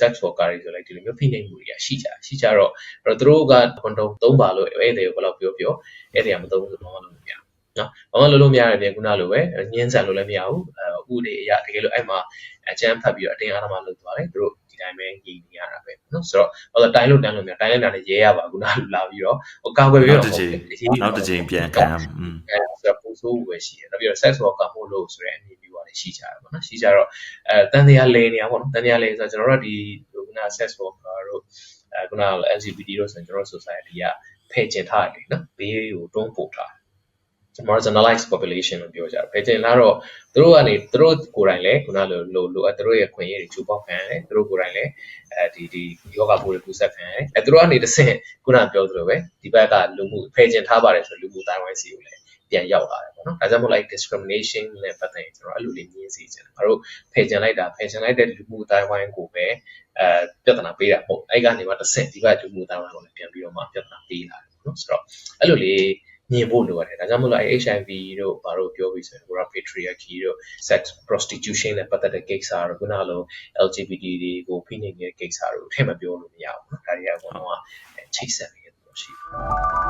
sex worker တွေဆိုလိုက်ဒီလိုမျိုးဖိနှိပ်မှုတွေကရှိကြရှိကြတော့အဲ့တော့သူတို့က condom သုံးပါလို့အဲ့ဒီကိုဘယ်လောက်ပြောပြောအဲ့ဒီကမသုံးဘူးတော့လို့မရနော်ဘာမှလုပ်လို့မရတဲ့ပြင်ခုနလိုပဲညှင်းဆန်လို့လည်းမရဘူးအဲဥတွေအရာတကယ်လို့အဲ့မှာအကျန်းဖတ်ပြီးတော့အတင်းအားသမားလုပ်သွားတယ်သူတို့ဒီတိုင်းပဲညီနေရတာပဲနော်ဆိုတော့ဟိုတိုင်းလို့တန်းလို့များတိုင်းလိုက်တာလည်းရဲရပါခုနလိုလာပြီးတော့ဟိုကာကွယ်ပြီးတော့နောက်တစ်ချိန်ပြန်ခံอืมအဲဆိုတော့ပို့ဆိုးပဲရှိတယ်နောက်ပြီးတော့ sex worker မို့လို့ဆိုတဲ့အနေမျိုး ကလည်းရှိကြတယ်ပေါ့နော်ရှိကြတော့အဲတန်တရားလဲနေရပေါ့နော်တန်တရားလဲဆိုတော့ကျွန်တော်တို့ဒီခုန sex worker တို့အဲခုန LGBT တို့ဆိုရင်ကျွန်တော်တို့ society ကဖယ်ကျင်ထားတယ်နော်ဘေးကိုတွန်းပို့ထား marginalized population လို့ပြောကြတယ်။ဘယ်တင်လာတော့သူတို့ကနေသူတို့ကိုယ်တိုင်လည်းခုနလိုလိုလိုသူတို့ရဲ့ခွင့်ရည်တွေချိုးဖောက်ခံရတယ်။သူတို့ကိုယ်တိုင်လည်းအဲဒီဒီယောဂပိုးတွေကူးစက်ခံရတယ်။အဲသူတို့ကနေတစ်ဆင့်ခုနပြောသလိုပဲဒီဘက်ကလူမှုဖယ်ကျင်ထားပါတယ်ဆိုလူမှုတိုင်းဝိုင်းစီကိုလည်း ပြန်ရောက်လာတယ်ပေါ့နော်ဒါကြောင့်မို့လိုက် discrimination နဲ့ပတ်သက်ရင်ကျွန်တော်အဲ့လိုလေးမြင်စေချင်တယ်ဘာလို့ဖယ်ချင်လိုက်တာဖယ်ချင်လိုက်တဲ့လူမှုအတိုင်းဝိုင်းကိုပဲအဲပြဿနာပေးတာပေါ့အဲ့ကနေမှတစ်ဆင့်ဒီကလူမှုအတိုင်းဝိုင်းကိုလည်းပြန်ပြီးတော့မှပြဿနာပေးလာတယ်ပေါ့နော်ဆိုတော့အဲ့လိုလေးမြင်ဖို့လိုရတယ်ဒါကြောင့်မို့လို့ HIV တို့ဘာလို့ပြောပြီးဆိုရင်ကိုရာ patriarchy တို့ sex prostitution နဲ့ပတ်သက်တဲ့ကိစ္စတို့ခုနလို LGBT တွေကိုဖိနှိပ်နေတဲ့ကိစ္စတို့အထက်မပြောလို့မရဘူးနော်ဒါတွေကကတော့ချိတ်ဆက်နေတဲ့သူရှိတယ်